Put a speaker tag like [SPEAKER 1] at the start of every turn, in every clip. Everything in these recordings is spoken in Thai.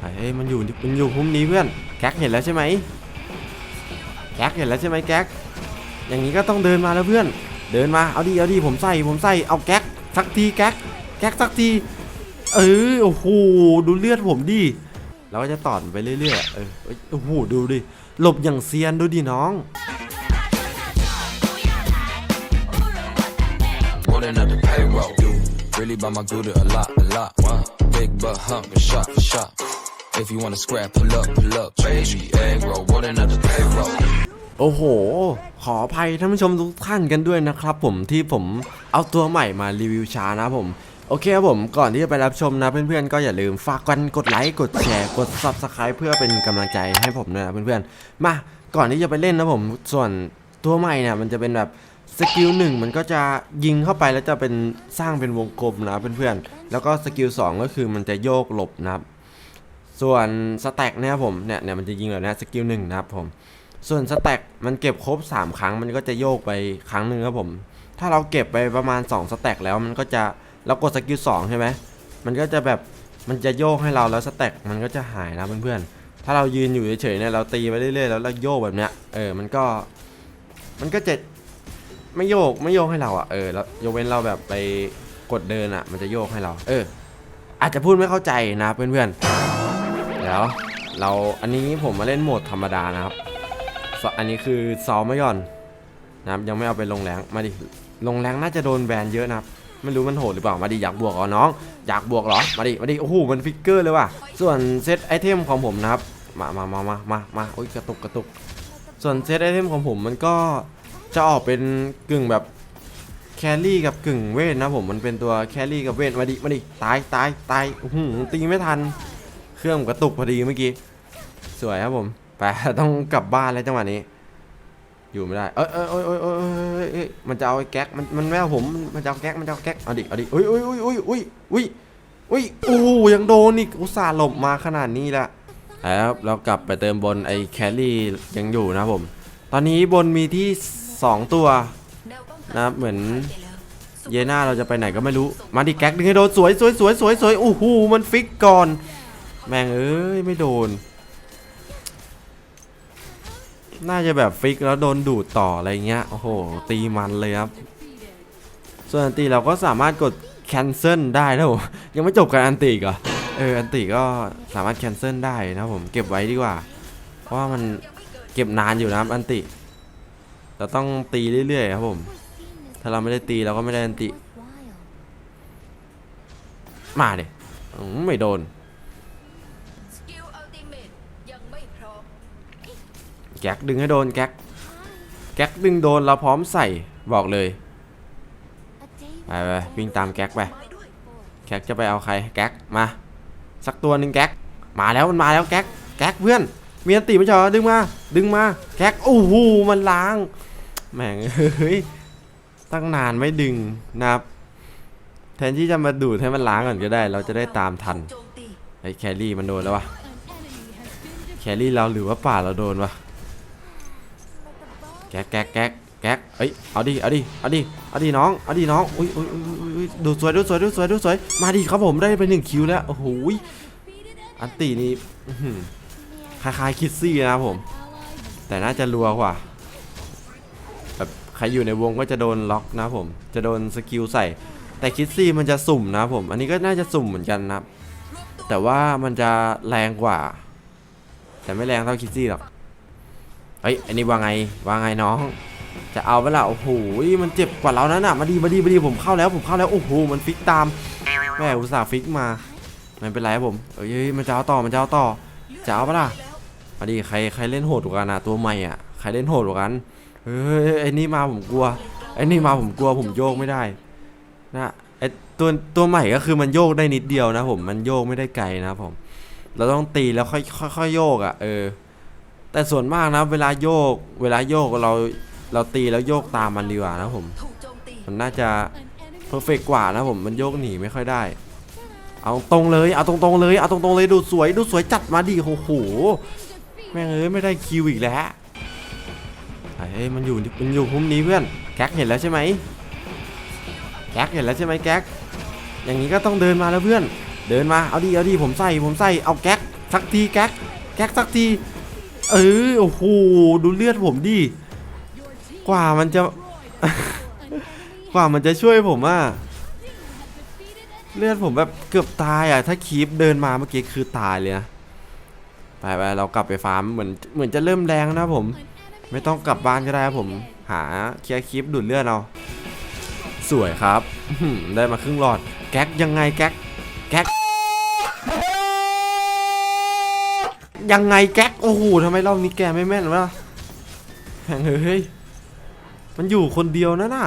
[SPEAKER 1] เฮ้ยมันอยู่มันอยู่พุ่มนี้เพื่อนแก๊กเห็นแล้วใช่ไหมแก๊กเห็นแล้วใช่ไหมแก๊กอย่างนี้ก็ต้องเดินมาแล้วเพื่อน เดินมาเอาดิเอาดิผมใส่ผมใส่เอาแก๊กสักทีแก๊กแก๊กสักทีเออโอ้โหดูเลือดผมดิเราก็จะตอดไปเรื่อยๆเออโอ้โหดูดิหลบอย่างเซียนดูดิน้อง
[SPEAKER 2] If you wanna scrap, pull up, pull up, baby. Egg roll, rolling up the payroll.
[SPEAKER 1] โอ้โห ขออภัยท่านผู้ชมทุกท่านกันด้วยนะครับผมที่ผมเอาตัวใหม่มารีวิวช้านะผม โอเคครับผมก่อนที่จะไปรับชมนะเพื่อนๆก็อย่าลืมฝากกันกดไลค์กดแชร์กด Subscribe เพื่อเป็นกำลังใจให้ผมด้วยนะเพื่อนๆ มาก่อนที่จะไปเล่นนะผมส่วนตัวใหม่เนี่ยมันจะเป็นแบบสกิลหนึ่งมันก็จะยิงเข้าไปแล้วจะเป็นสร้างเป็นวงกลมนะเพื่อนๆแล้วก็สกิลสองก็คือมันจะโยกหลบนะครับ ส่วนสแต็กเนี่ยครับผมเนี่ยเนี่ยมันจะยิงแบบเนี้ยสกิลหนึ่งนะครับผม ส่วนสแต็กมันเก็บครบ 3 ครั้งมันก็จะโยกไปครั้งหนึ่งครับผม ถ้าเราเก็บไปประมาณ 2 สแต็กแล้วมันก็จะเรากดสกิล2ใช่ไหมมันก็จะแบบมันจะโยกให้เราแล้วสแต็กมันก็จะหายนะเพื่อนๆ ถ้าเรายืนอยู่เฉยๆเนี่ยเราตีไปเรื่อยๆแล้วเราโยกแบบเนี้ยเออมันก็มันก็จะไม่โยกไม่โยกให้เราอะเออแล้วยกเว้นเราแบบไปกดเดินอะ มันจะโยกให้เรา เออ อาจจะพูดไม่เข้าใจนะเพื่อนๆ ดี๋ยวเราอันนี้ผมมาเล่นโหมดธรรมดานะครับ อันนี้คือซ้อมไม่ก่อนนะครับยังไม่เอาไปลงแรงมาดิลงแรงน่าจะโดนแบนเยอะนะครับไม่รู้มันโหดหรือเปล่ามาดิอยากบวกเหรอน้อง อยากบวกเหรอมาดิมาดิโอ้โหมันฟิกเกอร์เลยว่ะส่วนเซตไอเทมของผมนะครับมามามามามามาโอ้ยกระตุกกระตุก ส่วนเซตไอเทมของผมมันก็จะออกเป็นกึ่งแบบแครี่กับกึ่งเวทนะผมมันเป็นตัวแครี่กับเวทมาดิมาดิตายตายตายอื้อหือตีไม่ทัน เครื่องกระตุกพอดีเมื่อกี้ สวยครับผมไปต้องกลับบ้านแล้วจังหวะนี้ อยู่ไม่ได้ เอ้ยเอ้ยเอ้ยเอ้ยเอ้ยมันจะเอาไอ้แก๊กมันมันไม่ผมมันจะเอาแก๊กมันจะเอาแก๊กเอาดิเอาดิอุ้ยอุ้ยอุ้ยอุ้ยอุ้ยอุ้ยอุ้ยโอ้ยังโดนอีกอุตส่าห์หลบมาขนาดนี้ละแล้วเรากลับไปเติมบนไอ้แครี่ยังอยู่นะผม ตอนนี้บนมีที่ 2 ตัวนะเหมือนเยน่าเราจะไปไหนก็ไม่รู้ มาดิแก๊กดึงให้โดนสวยสวยสวยสวยสวยโอ้โหมันฟิกก่อน แม่งเอ้ย ไม่โดน น่าจะแบบฟิกแล้วโดนดูดต่ออะไรเงี้ย โอ้โห ตีมันเลยครับ ส่วนอันตีเราก็สามารถกด cancel ได้นะผมยังไม่จบกันอันตีกเหรอเออ อันตีก็สามารถ cancel ได้นะผมเก็บไว้ดีกว่า เพราะว่ามันเก็บนานอยู่นะครับอันติ เราต้องตีเรื่อยๆครับผม ถ้าเราไม่ได้ตีเราก็ไม่ได้อันติ มาดิไม่โดน แก๊กดึงให้โดนแก๊กแก๊กดึงโดนเราพร้อมใส่บอกเลยไปไปวิ่งตามแก๊กไปแก๊กจะไปเอาใครแก๊กมา สักตัวหนึ่งแก๊กมาแล้วมันมาแล้วแก๊กแก๊กเพื่อนมีอันตีไม่ใช่เหรอดึงมาดึงมาแก๊กโอ้โหมันล้างแม่งเฮ้ยตั้งนานไม่ดึงนะครับ แทนที่จะมาดูดให้มันล้างก่อนก็ได้ เราจะได้ตามทันไอ้แครี่มันโดนแล้ววะแครี่เราหรือว่าป่าเราโดนวะ ก๊กแก๊กแก๊กแก๊กเอ้ยเอาดิเอาดิเอาดิเอาดิน้องเอาดิน้องอุ้ยอุ้ยอุ้ยอุ้ยดุดูสวยดูสวยดูสวยดูสวยมาดิครับผมได้ไปหนึ่งคิวแล้วโอ้โหอันตีนี่คล้ายๆคิดซี่นะครับผม แต่น่าจะรัวกว่าแบบใครอยู่ในวงก็จะโดนล็อกนะผม จะโดนสกิลใส่ แต่คิดซี่มันจะสุ่มนะผม อันนี้ก็น่าจะสุ่มเหมือนกันนะครับแต่ว่ามันจะแรงกว่า แต่ไม่แรงเท่าคิดซี่หรอก ฮ้ยอันนี้ว่าไงว่าไงน้อง จะเอาไปละโอ้โหมันเจ็บกว่าเรานะน่ะมาดีมาดีมาดีผมเข้าแล้วผมเข้าแล้วโอ้โหมันฟิกตามแม่อุตส่าห์ฟิกมาไม่เป็นไรครับผมเอ้ยมันจะเอาต่อมันจะเอาต่อจะเอาปะล่ะมาดีใครใครเล่นโหดกว่ากันนะตัวใหม่อะใครเล่นโหดกว่ากันเฮ้ยไอ้นี่มาผมกลัวไอ้นี่มาผมกลัวผมโยกไม่ได้นะไอ้ตัวตัวใหม่ก็คือมันโยกได้นิดเดียวนะผมมันโยกไม่ได้ไกลนะผม เราต้องตีแล้วค่อยค่อยโยกอะเออ แต่ส่วนมากนะเวลาโยก เวลาโยกเราเราตีแล้วโยกตามมันดีกว่านะผม
[SPEAKER 3] ถูกโจมตี
[SPEAKER 1] มันน่าจะเพอร์เฟกกว่านะผมมันโยกหนีไม่ค่อยได้ เอาตรงเลยเอาตรงๆเลยเอาตรงๆเลยดูสวยดูสวยจัดมาดิโอ้โหแม่งเอ้ยไม่ได้คิวอีกแล้วเฮ้ยมันอยู่มันอยู่พุ่มนี้เพื่อนแก๊กเห็นแล้วใช่ไหมแก๊กเห็นแล้วใช่ไหมแก๊กอย่างนี้ก็ต้องเดินมาแล้วเพื่อน เดินมาเอาดิเอาดิผมใส่ผมใส่เอาแก๊กสักทีแก๊กแก๊กสักที เออโอ้โหดูเลือดผมดิกว่ามันจะ กว่ามันจะช่วยผมอะเลือดผมแบบเกือบตายอะถ้าคีปเดินมาเมื่อกี้คือตายเลยนะไปไปเรากลับไปฟาร์มเหมือนเหมือนจะเริ่มแรงนะผม ไม่ต้องกลับบ้านก็ได้ครับผม หาเคลียร์คลิปดูดเลือดเอาสวยครับได้มาครึ่งหลอดแก๊กยังไงแก๊กแก๊ก ยังไงแก๊ก โอ้โหทำไมรอบนี้แกไม่แม่นวะแม่งเฮ้ย มันอยู่คนเดียวนะน่ะ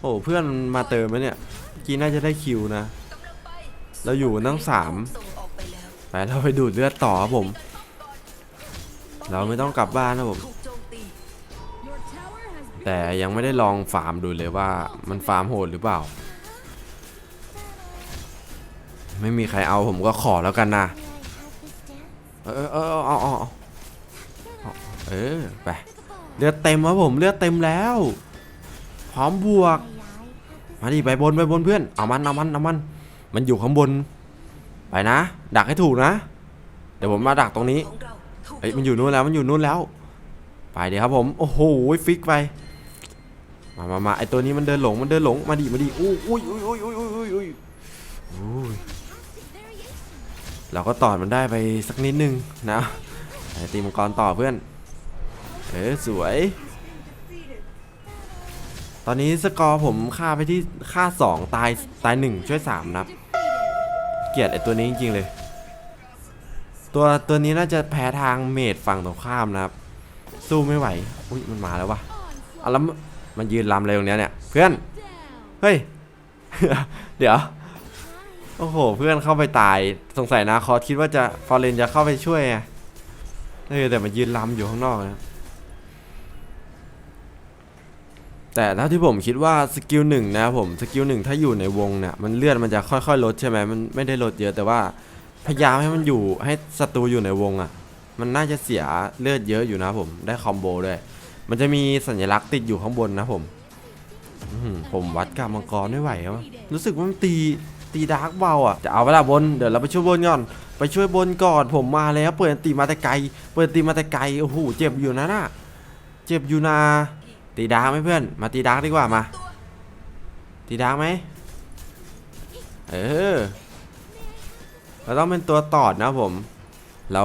[SPEAKER 1] โอ้เพื่อนมาเติมไหมเนี่ย กี้น่าจะได้คิวนะ เราอยู่นตั้งสาม
[SPEAKER 3] ไป
[SPEAKER 1] เราไปดูดเลือดต่อครับผม เราไม่ต้องกลับบ้านนะผม แต่ยังไม่ได้ลองฟาร์มดูเลยว่ามันฟาร์มโหดหรือเปล่า ไม่มีใครเอาผมก็ขอแล้วกันนะ เออเออเออเอาเอาเออเออไปเลือดเต็มครับผมเลือดเต็มแล้ว พร้อมบวก มาดิไปบนไปบนเพื่อนเอามันเอามันเอามันมันอยู่ข้างบน ไปนะ ดักให้ถูกนะ เดี๋ยวผมมาดักตรงนี้
[SPEAKER 3] ของเฮ้
[SPEAKER 1] ยมันอยู่นู่นแล้วมันอยู่นู่นแล้ว ไปเดี๋ยวครับผมโอ้โหฟิกไปมามามาไอตัวนี้มันเดินหลงมันเดินหลงมาดิมาดิอู้อุ้ยอุ้ยอุ้ยอุ้ยอุ้ยอุ้ยอุ้ย เราก็ต่อมันได้ไปสักนิดนึงนะตีมังกรต่อเพื่อน เออสวย ตอนนี้สกอร์ผมฆ่าไปที่ฆ่าสองตายตายหนึ่งช่วยสามนับ เกลียดไอตัวนี้จริงๆเลย ตัวตัวนี้น่าจะแพ้ทางเมดฝั่งตรงข้ามนะครับ สู้ไม่ไหว อุ้ยมันมาแล้ววะเอาแล้วมันมันยืนลำอะไรตรงเนี้ยเนี่ย เพื่อน เฮ้ย เดี๋ยว โอ้โห เพื่อนเข้าไปตาย สงสัยนะคอสคิดว่าจะฟอร์เรนจะเข้าไปช่วยไงเออแต่มันยืนลำอยู่ข้างนอกนะแต่ถ้าที่ผมคิดว่าสกิลหนึ่งนะผมสกิลหนึ่งถ้าอยู่ในวงเนี่ยมันเลือดมันจะค่อยๆลดใช่ไหมมันไม่ได้ลดเยอะแต่ว่าพยายามให้มันอยู่ให้ศัตรูอยู่ในวงอะ มันน่าจะเสียเลือดเยอะอยู่นะผมได้คอมโบด้วย มันจะมีสัญลักษณ์ติดอยู่ข้างบนนะผมผมวัดกับมังกรไม่ไหวครับรู้สึกว่ามันตี ตีดาร์กเบาอะจะเอาเวลาบนเดี๋ยวเราไปช่วยบนก่อนไปช่วยบนก่อนผมมาแล้วเปิดอันตีมาแต่ไกล เปิดอันตีมาแต่ไกลโอ้โหเจ็บอยู่นะน่ะเจ็บอยู่นะตีดาร์กไหมเพื่อน มาตีดาร์กดีกว่ามา ตีดาร์กไหมเออเราต้องเป็นตัวตอดนะผม เรา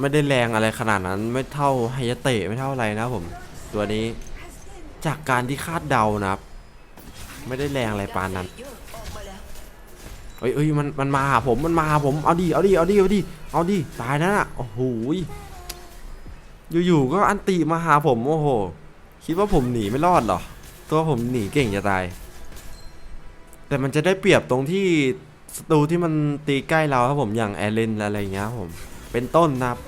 [SPEAKER 1] ไม่ได้แรงอะไรขนาดนั้นไม่เท่าไฮยเตะไม่เท่าอะไรนะผม ตัวนี้จากการที่คาดเดานะครับ ไม่ได้แรงอะไรปานนั้น
[SPEAKER 3] เอ้
[SPEAKER 1] ยเอ้ยมันมันมาหาผมมันมาหาผมเอาดิเอาดิเอาดิเอาดิเอาดิตายนะโอ้โหอยู่ๆก็อันติมาหาผมโอ้โหคิดว่าผมหนีไม่รอดเหรอตัวผมหนีเก่งจะตาย แต่มันจะได้เปรียบตรงที่ศัตรูที่มันตีใกล้เราครับผมอย่างแอรเลนอะไรอย่างเงี้ยครับผมเป็นต้นนะครับ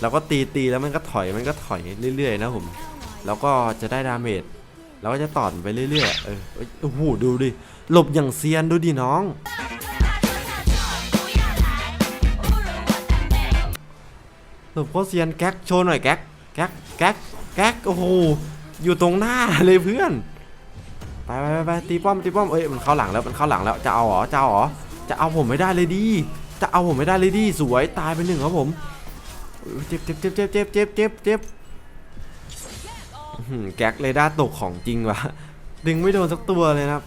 [SPEAKER 1] แล้วก็ตีตีแล้วมันก็ถอยมันก็ถอยเรื่อยๆนะผมแล้วก็จะได้ดาเมจเราก็จะต่อนไปเรื่อยๆเออโอ้โหดูดิหลบอย่างเซียนดูดิน้อง หลบโคเซียนแก๊กโชว์หน่อยแก๊กแก๊กแก๊กแก๊กโอ้โหอยู่ตรงหน้าเลยเพื่อนไปไปไปตีป้อมตีป้อมเอ้ยมันเข้าหลังแล้วมันเข้าหลังแล้วจะเอาหรอจะเอาหรอจะเอาผมไม่ได้เลยดิจะเอาผมไม่ได้เลยดิสวยตายไปหนึ่งครับผมเจ็บเจ็บเจ็บเจ็บเจ็บเจ็บเจ็บเจ็บแก๊กเรดาร์ตกของจริงวะดึงไม่โดนสักตัวเลยนะครับ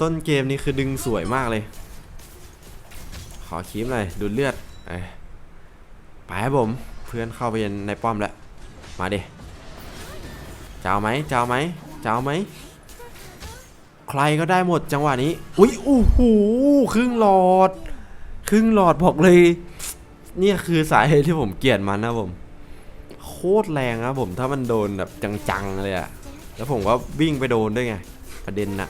[SPEAKER 1] ต้นเกมนี้คือดึงสวยมากเลย ขอคีมหน่อยดูเลือดเอ้ย ไปครับผมเพื่อนเข้าไปในป้อมแล้วมาดิจะเอาไหมจะเอาไหมจะเอาไหมใครก็ได้หมดจังหวะนี้อุ้ยโอ้โหครึ่งหลอด ครึ่งหลอดบอกเลยเนี่ยคือสาเหตุที่ผมเกลียดมันนะผม โคตรแรงนะผมถ้ามันโดนแบบจังๆเลยอะแล้วผมก็วิ่งไปโดนด้วยไงประเด็นนะ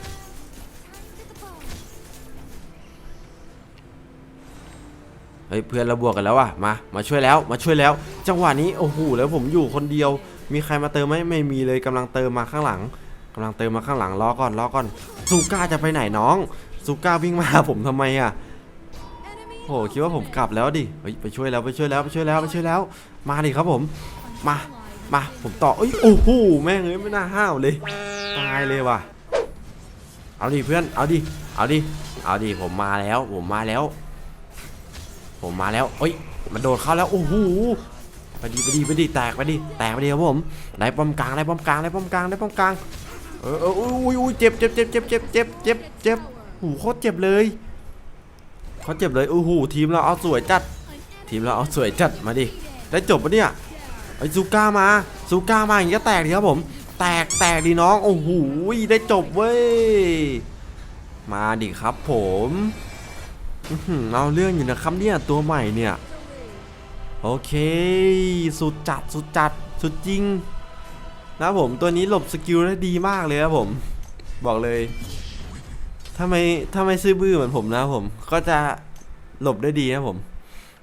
[SPEAKER 1] ฮ้ยเพื่อนเราบวกกันแล้วว่ะมามาช่วยแล้วมาช่วยแล้ว จังหวะนี้โอ้โหแล้วผมอยู่คนเดียว มีใครมาเติมไหมไม่มีเลยกำลังเติมมาข้างหลังกำลังเติมมาข้างหลังรอก่อนรอก่อนซูก้าจะไปไหนน้องซูก้าวิ่งมาหาผมทำไมอะโอ้โหคิดว่าผมกลับแล้วดิเฮ้ยไปช่วยแล้วไปช่วยแล้วไปช่วยแล้วไปช่วยแล้ว มาดิครับผม มามาผมต่อเอ้ยโอ้โหแม่งเอ้ยไม่น่าห้าวเลยตายเลยว่ะ เอาดิเพื่อนเอาดิเอาดิเอาดิผมมาแล้วผมมาแล้ว ผมมาแล้วเอ้ย มันโดดเข้าแล้ว โอ้โหไปดีไปดีไปดีแตกไปดีแตกไปดีครับผมได้ป้อมกลางได้ป้อมกลางได้ป้อมกลางได้ป้อมกลางเออเอออุ้ยอุ้ยเจ็บเจ็บเจ็บเจ็บเจ็บเจ็บเจ็บเจ็บโอ้โหโคตรเจ็บเลยเขาเจ็บเลยโอ้โหทีมเราเอาสวยจัด ทีมเราเอาสวยจัดมาดิได้จบปะเนี่ยไอซูก้ามาซูก้ามาอย่างนี้ก็แตกดีครับผม แตกแตกดีน้องโอ้โหได้จบเว้ยมาดิครับผม เอาเรื่องอยู่นะครับเนี่ยตัวใหม่เนี่ย โอเค สุดจัดสุดจัดสุดจริง นะผมตัวนี้หลบสกิลได้ดีมากเลยครับผม บอกเลยถ้าไม่ถ้าไม่ซื่อบื้อเหมือนผมนะผม ก็จะหลบได้ดีนะผม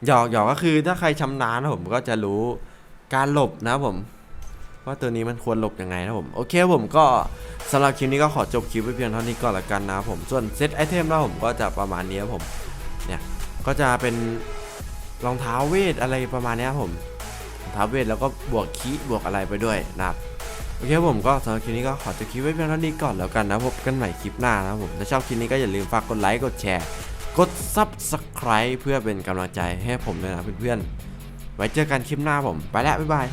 [SPEAKER 1] หยอกหยอกก็คือถ้าใครชำนาญนะผมก็จะรู้การหลบนะผม ว่าตัวนี้มันควรหลบยังไงนะผม โอเคผมก็สำหรับคลิปนี้ก็ขอจบคลิปไว้เพียงเท่านี้ก่อนละกันนะผม ส่วนเซตไอเทมนะผมก็จะประมาณนี้ครับผม เนี่ยก็จะเป็นรองเท้าเวทอะไรประมาณนี้ครับผมรองเท้าเวทแล้วก็บวกคีบวกอะไรไปด้วยนะครับโอเคผมก็สำหรับคลิปนี้ก็ขอจบคลิปไว้เพียงเท่านี้ก่อนแล้วกันนะพบกันใหม่คลิปหน้านะผมถ้าชอบคลิปนี้ก็อย่าลืมฝากกดไลค์กดแชร์ กด Subscribe เพื่อเป็นกำลังใจให้ผมด้วยนะเพื่อนๆไว้เจอกันคลิปหน้าผมไปแล้วบ๊ายบาย